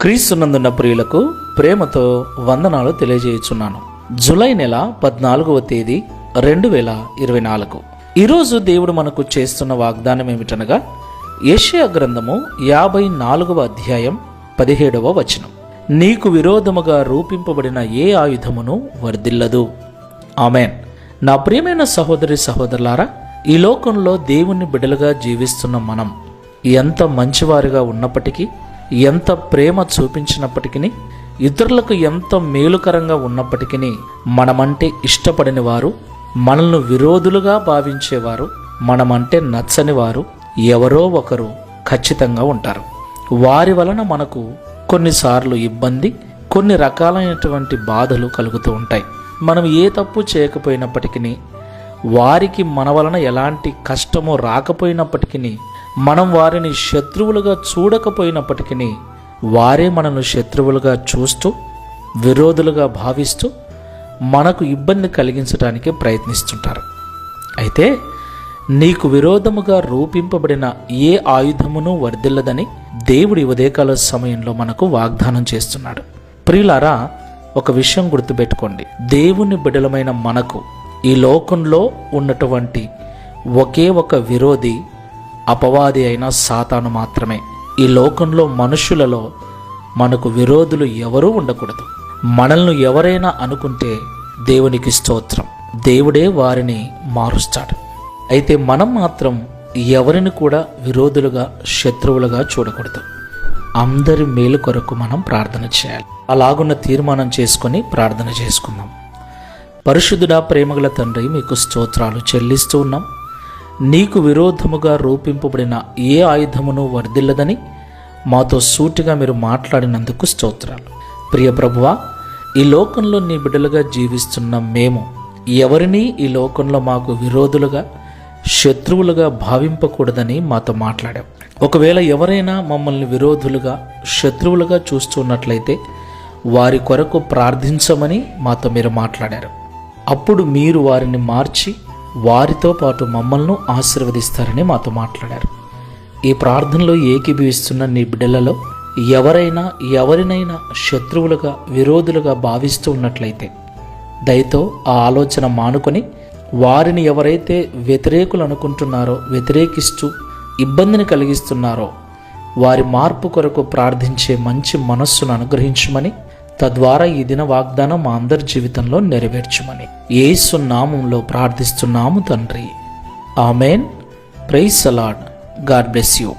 క్రీస్తునందున్న ప్రియులకు ప్రేమతో వందనాలు తెలియజేయుచున్నాను. జూలై నెల పద్నాలుగవ తేదీ రెండు వేల ఇరవై నాలుగు. ఈరోజు దేవుడు మనకు చేస్తున్న వాగ్దానం ఏమిటనగా ఏషియా గ్రంథము యాభై నాలుగవ అధ్యాయం పదిహేడవ వచనం. నీకు విరోధముగా రూపింపబడిన ఏ ఆయుధమును వర్ధిల్లదు. ఆమెన్. నా ప్రియమైన సహోదరి సహోదరులారా ఈ లోకంలో దేవుని బిడలుగా జీవిస్తున్న మనం ఎంత మంచివారిగా ఉన్నప్పటికీ ఎంత ప్రేమ చూపించినప్పటికీ ఇతరులకు ఎంత మేలుకరంగా ఉన్నప్పటికీ మనమంటే ఇష్టపడని వారు మనల్ని విరోధులుగా భావించేవారు మనమంటే నచ్చని వారు ఎవరో ఒకరు ఖచ్చితంగా ఉంటారు. వారి వలన మనకు కొన్నిసార్లు ఇబ్బంది కొన్ని రకాలైనటువంటి బాధలు కలుగుతూ ఉంటాయి. మనం ఏ తప్పు చేయకపోయినప్పటికీ వారికి మన వలన ఎలాంటి కష్టమో రాకపోయినప్పటికీ మనం వారిని శత్రువులుగా చూడకపోయినప్పటికీ వారే మనను శత్రువులుగా చూస్తూ విరోధులుగా భావిస్తూ మనకు ఇబ్బంది కలిగించడానికి ప్రయత్నిస్తుంటారు. అయితే నీకు విరోధముగా రూపింపబడిన ఏ ఆయుధమును వర్ధిల్లదని దేవుడి ఉదయకాల సమయంలో మనకు వాగ్దానం చేస్తున్నాడు. ప్రియులారా ఒక విషయం గుర్తుపెట్టుకోండి. దేవుని బిడలమైన మనకు ఈ లోకంలో ఉన్నటువంటి ఒకే ఒక విరోధి అపవాది అయిన సాతాను మాత్రమే. ఈ లోకంలో మనుషులలో మనకు విరోధులు ఎవరూ ఉండకూడదు. మనల్ని ఎవరైనా అనుకుంటే దేవునికి స్తోత్రం. దేవుడే వారిని మారుస్తాడు. అయితే మనం మాత్రం ఎవరిని కూడా విరోధులుగా శత్రువులుగా చూడకూడదు. అందరి మేలు కొరకు మనం ప్రార్థన చేయాలి. అలాగున్న తీర్మానం చేసుకొని ప్రార్థన చేసుకుందాం. పరిశుద్ధుడా ప్రేమగల తండ్రి మీకు స్తోత్రాలు చెల్లిస్తూ ఉన్నాం. నీకు విరోధముగా రూపింపబడిన ఏ ఆయుధమును వర్ధిల్లదని మాతో సూటిగా మీరు మాట్లాడినందుకు స్తోత్రాలు. ప్రియ ప్రభువా ఈ లోకంలో నీ బిడ్డలుగా జీవిస్తున్న మేము ఎవరిని ఈ లోకంలో మాకు విరోధులుగా శత్రువులుగా భావింపకూడదని మాతో మాట్లాడాం. ఒకవేళ ఎవరైనా మమ్మల్ని విరోధులుగా శత్రువులుగా చూస్తున్నట్లయితే వారి కొరకు ప్రార్థించమని మాతో మీరు మాట్లాడారు. అప్పుడు మీరు వారిని మార్చి వారితో పాటు మమ్మల్ని ఆశీర్వదిస్తారని మాతో మాట్లాడారు. ఈ ప్రార్థనలో ఏకీభవిస్తున్న నీ బిడ్డలలో ఎవరైనా ఎవరినైనా శత్రువులుగా విరోధులుగా భావిస్తూ ఉన్నట్లయితే దయతో ఆ ఆలోచన మానుకొని వారిని ఎవరైతే వ్యతిరేకులు అనుకుంటున్నారో వ్యతిరేకిస్తూ ఇబ్బందిని కలిగిస్తున్నారో వారి మార్పు కొరకు ప్రార్థించే మంచి మనస్సును అనుగ్రహించమని తద్వారా ఈ దిన వాగ్దానం మా అందరి జీవితంలో నెరవేర్చమని. ఏసు నామంలో ప్రార్థిస్తున్నాము తండ్రి. Amen. Praise the lord God bless you.